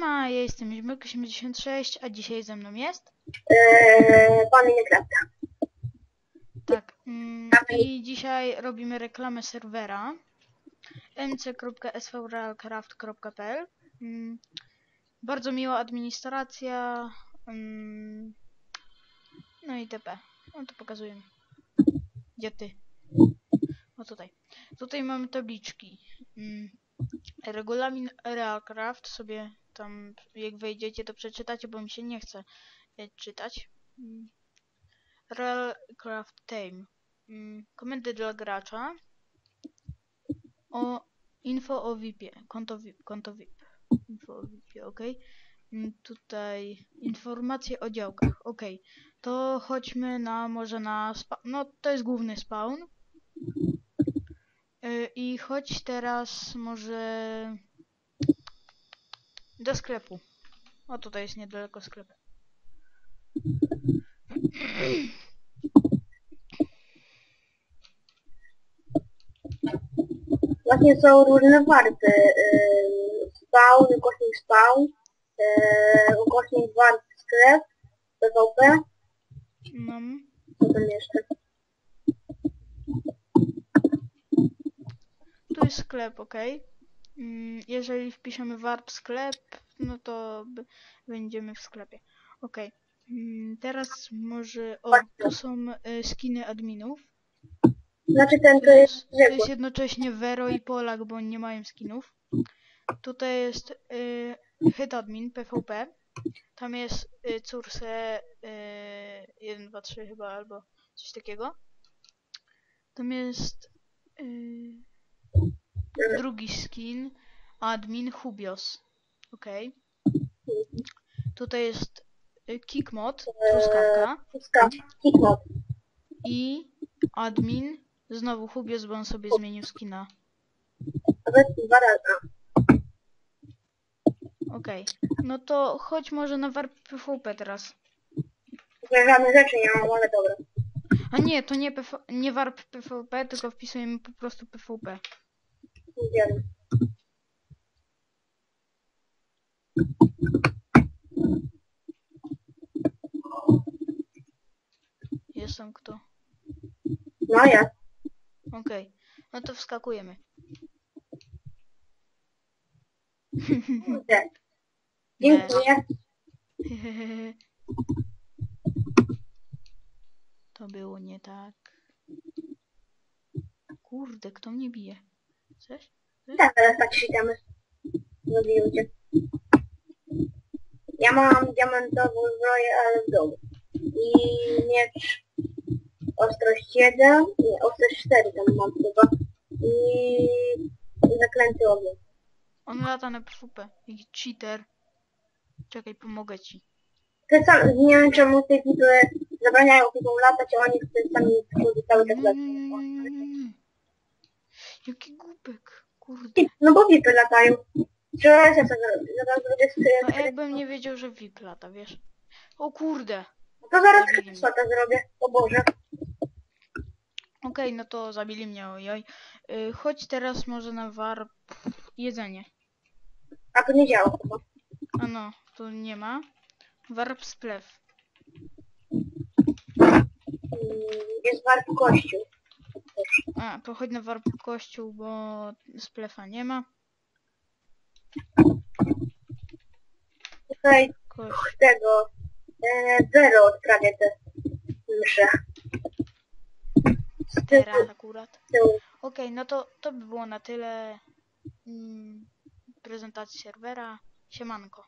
Siema, ja jestem Zimyk86, a dzisiaj ze mną jest? Eee, pan Minecrafta. Tak. Mm, I dzisiaj robimy reklamę serwera mc.svrealcraft.pl mm, Bardzo miła administracja. Mm, no i tp. No to pokazuję. Gdzie ty? O tutaj. Tutaj mamy tabliczki. Mm, regulamin Realcraft sobie tam jak wejdziecie to przeczytacie, bo mi się nie chce e, czytać. Mm. Realcraft Tame. Mm, Komendy dla gracza. O info o VIP-ie. Konto VIP, konto VIP. Info o VIP-ie, ok. Tutaj informacje o działkach. Ok. To chodźmy na może na spawn. No to jest główny spawn. Y, I chodź teraz może do sklepu. O tutaj jest niedaleko sklep. Właśnie są różne warty. Eee, spawn, ukośnik eee, ukośnik wart sklep, PvP, No. co tam jeszcze? Tu jest sklep, ok. Mm, Jeżeli wpiszemy warp sklep, no to będziemy w sklepie. Ok. Mm, Teraz może. O, tu są y, skiny adminów. Znaczy ten To jest to jest jednocześnie Vero i Polak, bo nie mają skinów. Tutaj jest y, hit admin PvP. Tam jest y, Curse y, 1, 2, 3 chyba albo coś takiego. Tam jest y, drugi skin admin Hubios. Ok. Tutaj jest y, Kickmod, truskawka Puska, kickmod. i admin znowu Hubios, bo on sobie zmienił skina. Okej. No to chodź może na warp PvP teraz. Ja żadnych rzeczy nie mam, ale dobra. A nie, to nie, PV, nie warp PvP, tylko wpisujemy po prostu PvP. Wiem. Jestem kto. No ja. Okej. No to wskakujemy. Kurde. Dziękuję. To było nie tak. Kurde, kto mnie bije? Coś? Tak, teraz tak świtamy. Zabiję cię. Ja mam diamentową zbroję, ale w domu. I miecz ostrość 1, nie, ostrość 4 tam mam chyba. I zaklęty ogień. On lata na PvP. Jaki cheater. Czekaj, pomogę ci. Te sam, nie wiem czemu te typy zabraniają typom latać, a oni wtedy sami cały czas lecą. Jaki głupek. Kurde. No bo vipy latają. Wczoraj ja to zaraz będzie No jakbym nie wiedział, że VIP lata, wiesz? O kurde. No to zaraz screenshota zrobię. O Boże. Okej, no to zabili mnie, ojoj. Yy, chodź teraz może na warp jedzenie. A to nie działa chyba. A no, tu nie ma. Warp splew. Mm, Jest warp kościół. A, to chodź na warp kościół, bo splefa nie ma. Tutaj Kościół. tego e, zero odprawię te msze. Teraz akurat. z tyłu. Okej, no to to by było na tyle. Mm, prezentacji serwera. Siemanko.